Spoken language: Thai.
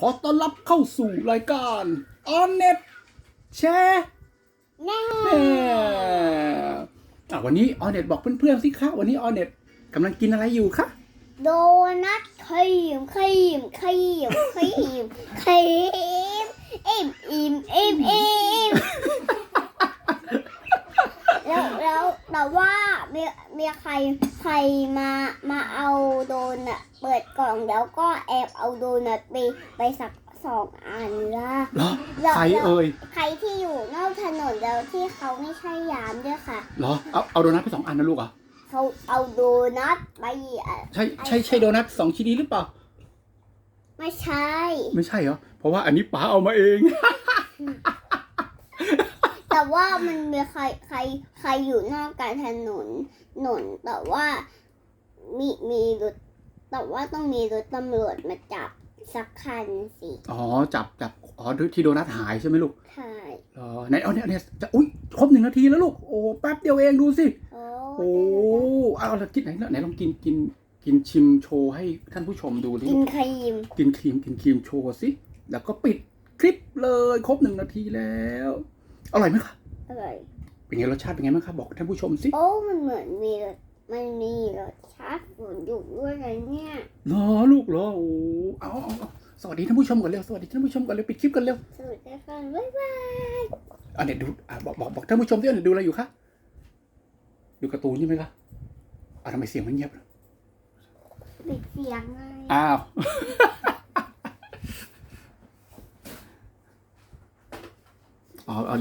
ขอต้อนรับเข้าสู่รายการออนเน็ตแชร์แน่อะวันนี้ออนเน็ตบอกเพื่อนๆสิคะวันนี้ออนเน็ตกำลังกินอะไรอยู่คะโดนัทครีมครีมครีมครีมครีมอิ่มอิ่มอิ่มอิ่ม แล้วแล้วแต่ว่ามีมีใครใครมามาเอาโดนัทเปิดกล่องแล้วก็แอบเอาโดนัทไปไปสักสองอันละเหรอแล้วใครเอ่ยใครที่อยู่นอกถนนแล้วที่เขาไม่ใช่ยามด้วยค่ะเหรอเอาเอาโดนัทไปสองอันนะลูกเหรอะเขาเอาโดนัทไปอะใช่ใช่ใช่โดนัทสองชิ้นนี้หรือเปล่า ไม่ใช่ ไม่ใช่เหรอ เพราะว่าอันนี้ป๋าเอามาเอง แต่ว่ามันมีใครใครใครอยู่นอกการถนนหนนแต่ว่ามีมีรถแต่ว่าต้องมีรถตำรวจมาจับสักคันสิอ๋อจับจับอ๋อที่โดนัทหายใช่ไหมลูกใช่เออไหนเอาเนี่ยเนี่ยจะอุ้ยครบหนึ่งนาทีแล้วลูกโอ้แป๊บเดียวเองดูสิโอ้โอ้เอาละกินไหนไหนลองกินกินกินชิมโชว์ให้ท่านผู้ชมดูดิกินครีมกินครีมกินครีมโชว์สิแล้วก็ปิดคลิปเลยครบหนึ่งนาทีแล้ว อร่อยไหมคะอร่อย เป็นไงรสชาติเป็นไงบ้างคะบอกท่านผู้ชมสิ โอ้มันเหมือนมีรสมันมีรสชาติฝนอยู่ด้วยไงเนี่ยเหรอลูกเหรอโอ้เอาเอาเอาสวัสดีท่านผู้ชมก่อนเร็ว สวัสดีท่านผู้ชมก่อนเร็ว ปิดคลิปกันเร็วสวัสดีค่ะบ๊ายบายอะเนี่ยดูอะบอกบอกบอกท่านผู้ชมที่เนี่ยดูอะไรอยู่คะ ดูการ์ตูนใช่ไหมคะอะทำไมเสียงมันเงียบปิดเสียงไงอ้าว อ๋อเอา